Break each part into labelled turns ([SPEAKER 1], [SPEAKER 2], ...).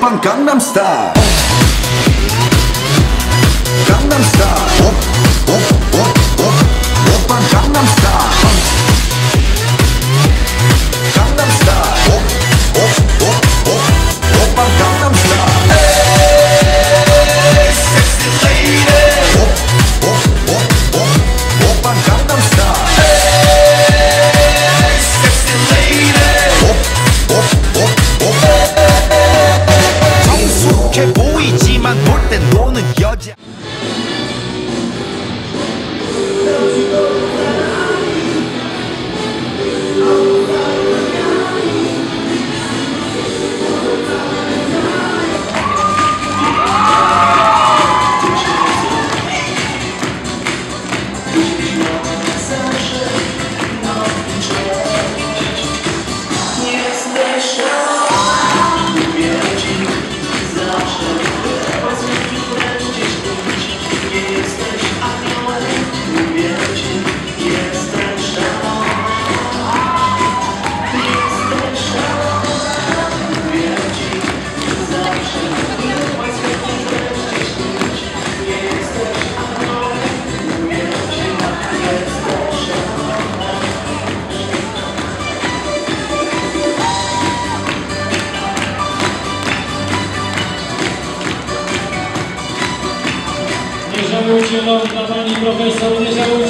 [SPEAKER 1] Gangnam Style. Santo e Jesus.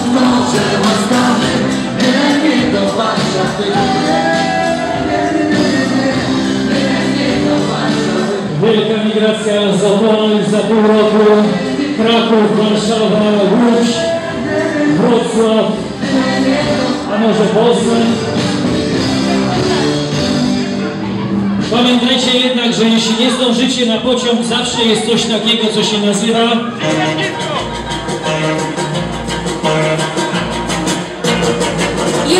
[SPEAKER 1] Choć może
[SPEAKER 2] łaskawy Nie, nie do Warszawy
[SPEAKER 1] Wielka migracja za wolność za pół roku Kraków, Warszawa, Łódź, Wrocław, a może Poznań. Pamiętajcie jednak, że jeśli nie zdążycie na pociąg, zawsze jest coś takiego, co się nazywa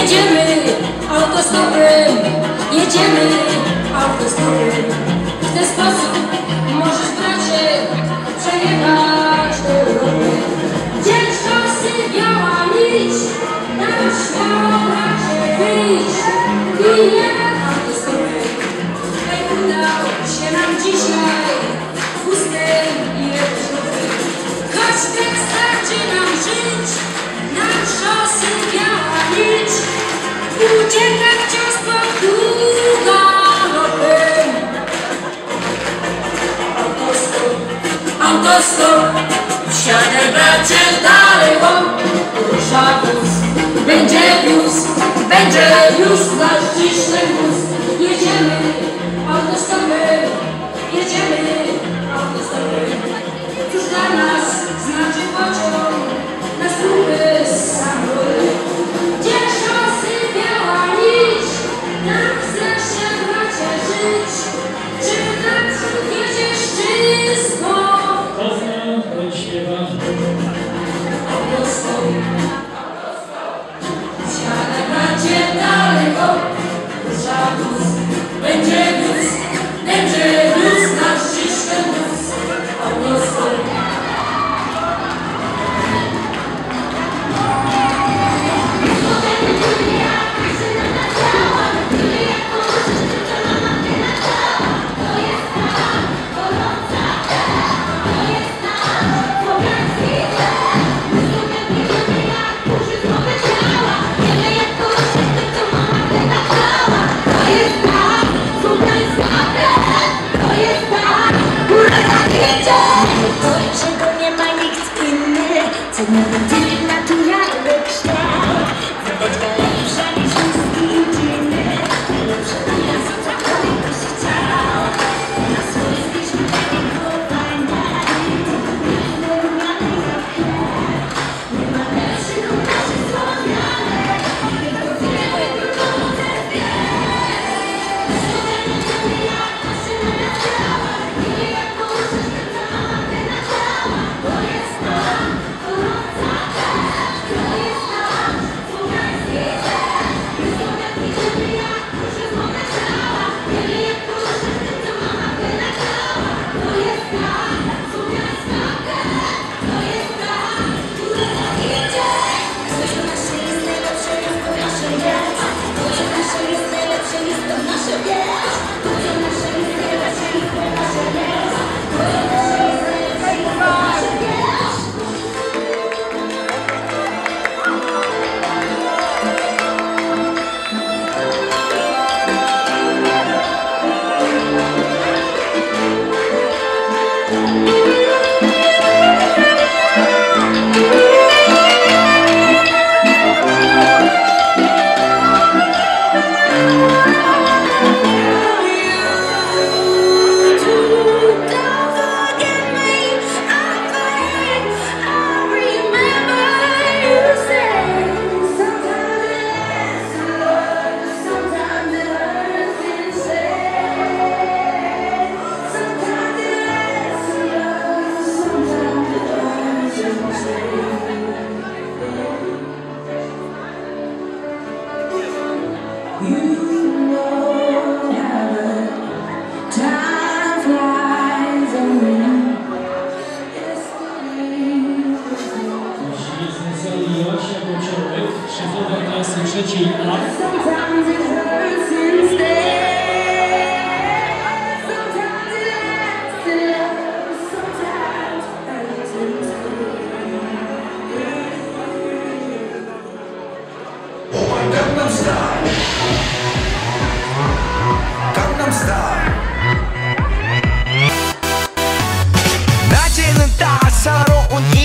[SPEAKER 3] Jedziemy autostopem, jedziemy autostopem. W This sposób Będzie już na ściśle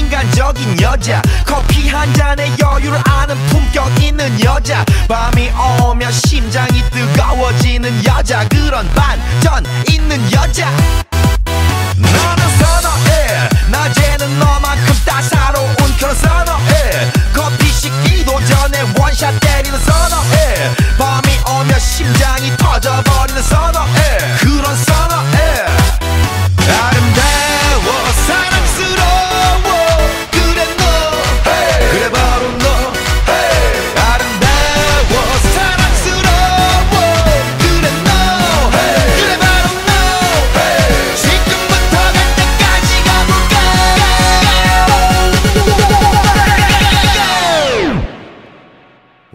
[SPEAKER 4] 인간적인 여자. 커피 한 잔에 여유를 아는 품격 있는 여자. 밤이 오면 심장이 뜨거워지는 여자. 그런 반전 있는 여자. 나는 선어해. 낮에는 너만큼 따사로운 그런 선어해. 커피 식기도 전에 원샷 때리는 선어해. 밤이 오면 심장이 터져버리는 선어해.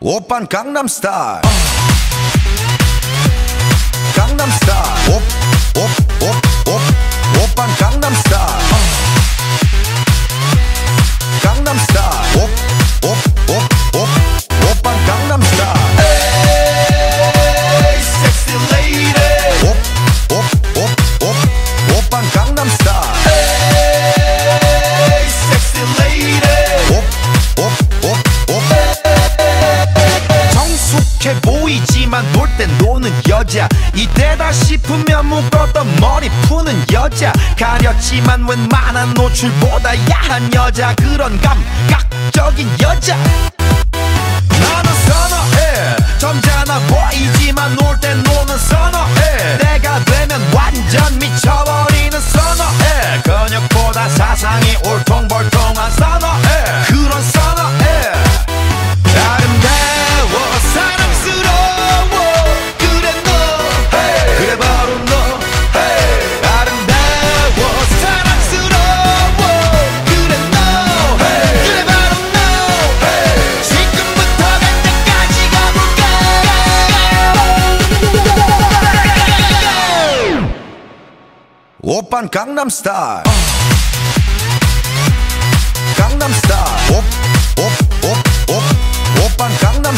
[SPEAKER 4] Open Gangnam Style. Gangnam 싶으면 묶었던 머리 푸는 여자. 가렸지만 웬만한 노출보다 야한 여자. 그런 감각적인 여자. van Gangnam Style. Gangnam Style. Op, op, op, Gangnam